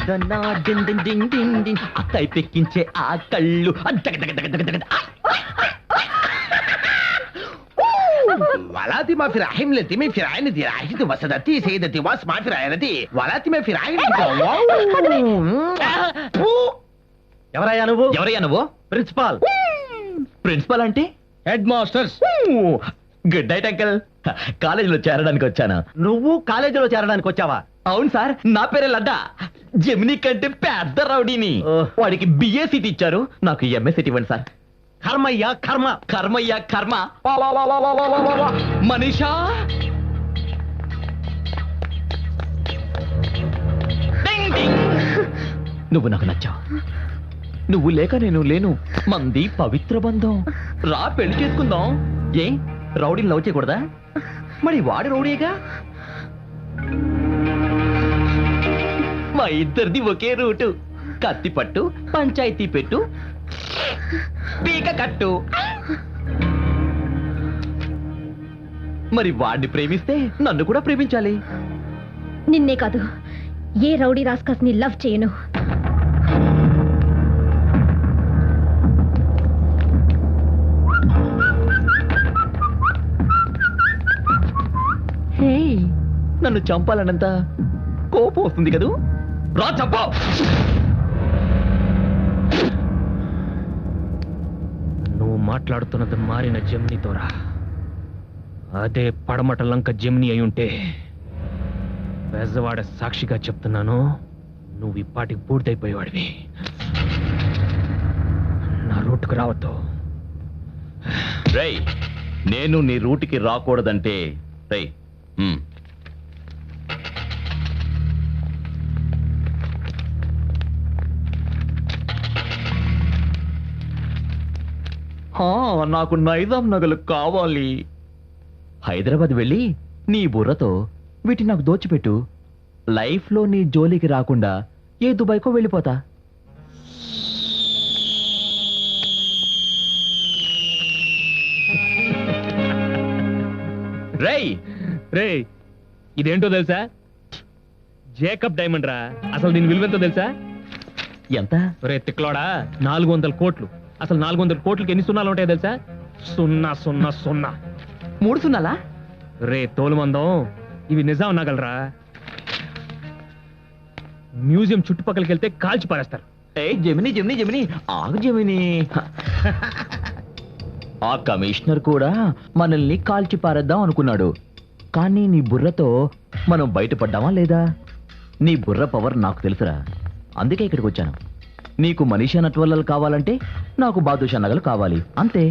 దన్న దిన్ దిన్ దిన్ దిన్ దిన్ అక్కై పెక్కించే ఆ కళ్ళు అద్దగ దగ దగ దగ దగ. ولاتي ما في رحم لتي من في عينتي راحتي وسدتي سيدتي واسمع في عينتي ولاتي ما في عينتي ఎవరయ్యా నువ్వు ఎవరయ్యా నువ్వు ప్రిన్సిపాల్ ప్రిన్సిపల్ అంటే head masters good night uncle కాలేజీలో చేరడానికి వచ్చాను నువ్వు కాలేజీలో చేరడానికి వచ్చావా అవును సార్ నా పేరే లడ్డా జమినీ కంటే పెద్ద రౌడీని. వాడికి బిఏ సీట్ ఇచ్చారు. నాకు ఎంఏ సీట్ ఇవ్వండి సార్. కర్మయ్యా కర్మ. కర్మయ్య కర్మ. మనీషా. నువ్వు నాకు నచ్చావు. నువ్వు లేక నేను లేను. మంది పవిత్ర బంధం. రా పెళ్ళి చేసుకుందాం. ఏ? రౌడీని లవ్ చేయకూడదా? మరి వాడి రౌడీగా మా ఇద్దరిది ఒకే రూటు. కత్తి పట్టు పంచాయతీ పెట్టు. పీక కట్టు. మరి వాడిని ప్రేమిస్తే నన్ను కూడా ప్రేమించాలి. నిన్నే కాదు ఏ రౌడీ రాస్కస్ని లవ్ చేయను. హే నన్ను చంపాలన్నంత కోపం వస్తుంది కదూ? రా నువ్వు మాట్లాడుతున్నది మారిన జమ్నీతోరా అదే పడమట లంక జమ్ని అయి ఉంటే పెద్దవాడ సాక్షిగా చెప్తున్నాను నువ్వు ఇప్పటికి పూర్తయిపోయేవాడివి. నా రూట్కు రావద్దు. రేయ్ నేను నీ రూట్కి రాకూడదంటే రేయ్ నాకు నైజాం నగలు కావాలి. హైదరాబాద్ వెళ్ళి నీ బుర్రతో వీటిని నాకు దోచిపెట్టు. లైఫ్లో నీ జోలికి రాకుండా ఏ దుబాయ్కో వెళ్ళిపోతా. రేయ్ రే ఇదేంటో తెలుసా? జేకబ్ డైమండ్ రా అసలు దీని విలువెంతో తెలుసా? ఎంత? రే తిక్లోడా నాలుగు వందల కోట్లు. అసలు నాలుగు వందల కోట్లకి ఎన్ని సున్నాలు ఉంటాయో తెలుసా? సున్నా సున్నా సున్నా. మూడు సున్నాలా? రే తోలుమందం ఇవి నిజం నగలరా? మ్యూజియం చుట్టుపక్కలకి వెళ్తే కాల్చి పారేస్తారు. ఏ జమిని జమిని జమిని. ఆగు జమిని. ఆ కమిషనర్ కూడా మనల్ని కాల్చి పారేద్దాం అనుకున్నాడు. కానీ నీ బుర్రతో మనం బయటపడ్డామా లేదా? నీ బుర్ర పవర్ నాకు తెలుసురా. అందుకే ఇక్కడికి వచ్చాను. నీకు మనీషా నట్వల్లలు కావాలంటే నాకు బాదుషా నగలు కావాలి. అంతే.